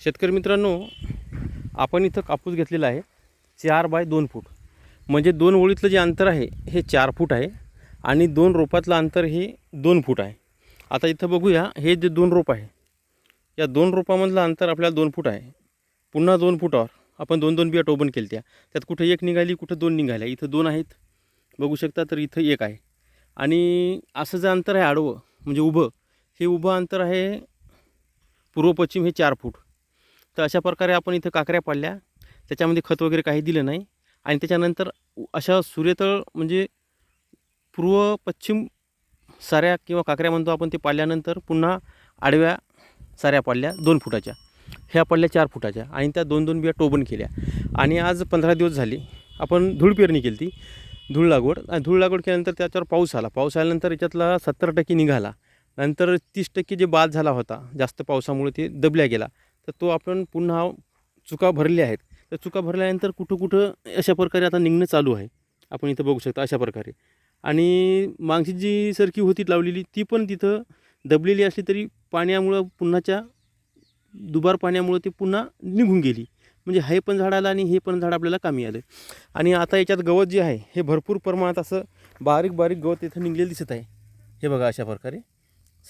शेतकरी मित्रांनो आपण इथं कापूस घेतलेला आहे. चार बाय दोन फूट. म्हणजे दोन ओळीतलं जे अंतर आहे हे चार फूट आहे आणि दोन रोपातलं अंतर हे दोन फूट आहे. आता इथं बघूया हे जे दोन रोप आहे या दोन रोपामधलं अंतर आपल्याला दोन फूट आहे. पुन्हा दोन फुटावर आपण दोन दोन बिया टोबन केल्या त्या त्यात कुठं एक निघाली कुठं दोन निघाल्या. इथं दोन आहेत. बघू शकता तर इथं एक आहे. आणि असं जे अंतर आहे आडवं म्हणजे उभं हे उभं अंतर आहे पूर्व पश्चिम हे चार फूट. तर अशा प्रकारे आपण इथं काकऱ्या पाडल्या. त्याच्यामध्ये खत वगैरे काही दिलं नाही. आणि त्याच्यानंतर अशा सूर्यतळ म्हणजे पूर्व पश्चिम साऱ्या किंवा काकऱ्या म्हणतो आपण ते पाडल्यानंतर पुन्हा आडव्या साऱ्या पाडल्या दोन फुटाच्या. ह्या पडल्या चार फुटाच्या आणि त्या दोन दोन बिया टोबन केल्या. आणि आज पंधरा दिवस झाले आपण धूळ पेरणी केली ती धूळ लागवड आणि धूळ लागवड केल्यानंतर त्याच्यावर पाऊस आला. पाऊस आल्यानंतर याच्यातला सत्तर टक्के निघाला. नंतर तीस टक्के जे बाद झाला होता जास्त पावसामुळे ते दबल्या गेला. तर तो आपण पुन्हा चुका भरल्या आहेत. तर चुका भरल्यानंतर कुठं कुठं अशा प्रकारे आता निघणं चालू आहे. आपण इथं बघू शकता अशा प्रकारे. आणि मागची जी सरकी होती लावलेली ती पण तिथं दबलेली असली तरी पाण्यामुळं पुन्हाच्या दुबार पाण्यामुळं ती पुन्हा निघून गेली. म्हणजे हे पण झाड आलं आणि हे पण झाड आपल्याला कामी आलं. आणि आता याच्यात गवत जे आहे हे भरपूर प्रमाणात असं बारीक बारीक गवत इथं निघलेलं दिसत आहे. हे बघा अशा प्रकारे.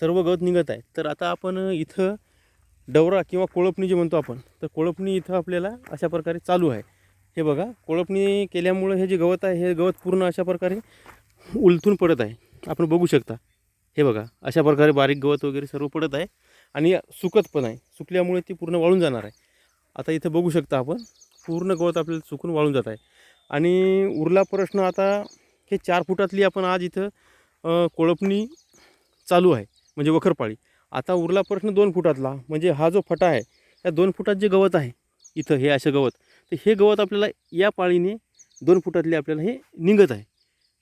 सर्व गवत निघत आहे. तर आता आपण इथं डवरा किंवा कोळपणी जे म्हणतो आपण तर कोळपणी इथं आपल्याला अशा प्रकारे चालू आहे. हे बघा कोळपणी केल्यामुळं हे जे गवत आहे हे गवत पूर्ण अशा प्रकारे उलथून पडत आहे. आपण बघू शकता. हे बघा अशा प्रकारे बारीक गवत वगैरे सर्व पडत आहे आणि सुकत पण आहे. सुकल्यामुळे ती पूर्ण वाळून जाणार आहे. आता इथं बघू शकता आपण पूर्ण गवत आपल्याला सुकून वाळून जात आहे. आणि उरला प्रश्न आता हे चार फुटातली आपण आज इथं कोळपणी चालू आहे म्हणजे वखरपाळी. आता उरला प्रश्न दोन फुटातला म्हणजे हा जो फटा आहे या दोन फुटात जे गवत आहे इथं हे असं गवत तर हे गवत आपल्याला या पाळीने दोन फुटातले आपल्याला हे निघत आहे.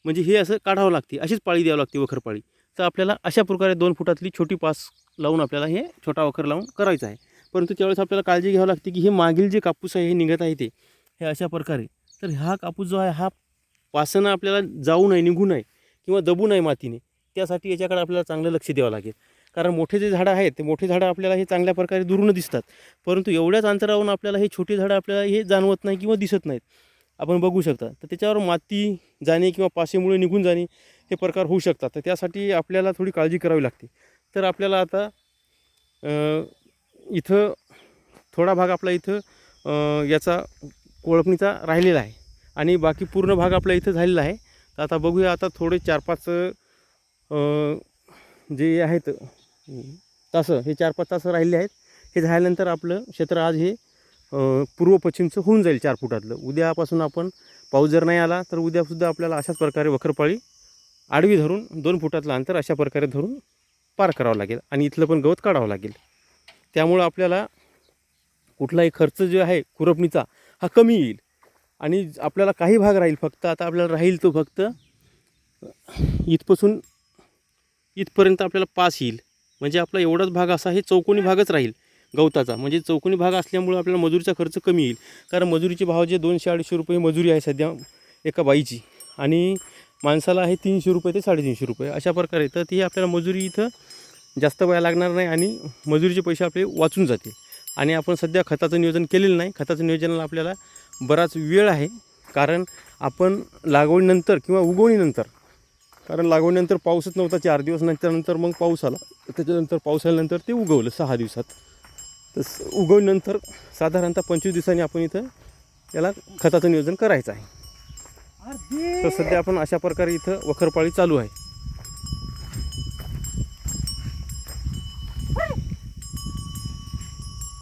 म्हणजे हे असं काढावं लागते अशीच पाळी द्यावं लागते वखरपाळी तर आपल्याला अशा प्रकारे दोन फुटातली छोटी पास लावून आपल्याला हे छोटा वखर लावून करायचं आहे. परंतु त्यावेळेस आपल्याला काळजी घ्यावी लागते की हे मागील जे कापूस आहे हे निघत आहे ते हे अशा प्रकारे. तर हा कापूस जो आहे हा पासनं आपल्याला जाऊ नये निघू नये किंवा दबू नये मातीने त्यासाठी याच्याकडे आपल्याला चांगलं लक्ष द्यावं लागेल. कारण मोठे जे झाडं आहेत ते मोठे झाडं आपल्याला हे चांगल्या प्रकारे दुरून दिसतात. परंतु एवढ्याच अंतरावरून आपल्याला हे छोटी झाडं आपल्याला हे जाणवत नाही किंवा दिसत नाहीत. आपण बघू शकता. तर त्याच्यावर माती जाणे किंवा पासेमुळे निघून जाणे हे प्रकार होऊ शकतात. तर त्यासाठी आपल्याला थोडी काळजी करावी लागते. तर आपल्याला आता इथं थोडा भाग आपला इथं याचा कोळपणीचा राहिलेला आहे. आणि बाकी पूर्ण भाग आपला इथं झालेला आहे. तर आता बघूया आता थोडे चार पाच जे आहेत तासं हे चार पाच तासं राहिले आहेत. हे झाल्यानंतर आपलं क्षेत्र आज हे पूर्व पश्चिमचं होऊन जाईल चार फुटातलं. उद्यापासून आपण पाऊस जर नाही आला तर उद्यासुद्धा आपल्याला अशाच प्रकारे वखरपाळी आडवी धरून दोन फुटातलं अंतर अशा प्रकारे धरून पार करावं लागेल आणि इथलं पण गवत काढावं लागेल. त्यामुळं आपल्याला कुठलाही खर्च जो आहे खुरपणीचा हा कमी येईल. आणि आपल्याला काही भाग राहील फक्त आता आपल्याला राहील तो फक्त इथपासून इथपर्यंत आपल्याला पास येईल. म्हणजे आपला एवढाच भाग असा हे चौकोनी भागच राहील गवताचा. म्हणजे चौकोनी भाग असल्यामुळं आपल्याला मजुरीचा खर्च कमी येईल. कारण मजुरीचे भाव जे दोनशे अडीचशे रुपये मजुरी आहे सध्या एका बाईची. आणि माणसाला आहे तीनशे रुपये ते साडेतीनशे रुपये. अशा प्रकारे तर ती आपल्याला मजुरी इथं जास्त वया लागणार नाही आणि मजुरीचे पैसे आपले वाचून जातील आणि आपण सध्या खताचं नियोजन केलेलं नाही. खताचं नियोजनाला आपल्याला बराच वेळ आहे. कारण आपण लागवडीनंतर किंवा उगवणीनंतर कारण लागवडीनंतर पाऊसच नव्हता चार दिवस नंतर मग पाऊस आला. त्याच्यानंतर पाऊस आल्यानंतर ते उगवलं सहा दिवसात. तर स- उगवणीनंतर साधारणतः पंचवीस दिवसांनी आपण इथं याला खताचं नियोजन करायचं आहे. तर सध्या आपण अशा प्रकारे इथं वखरपाळी चालू आहे.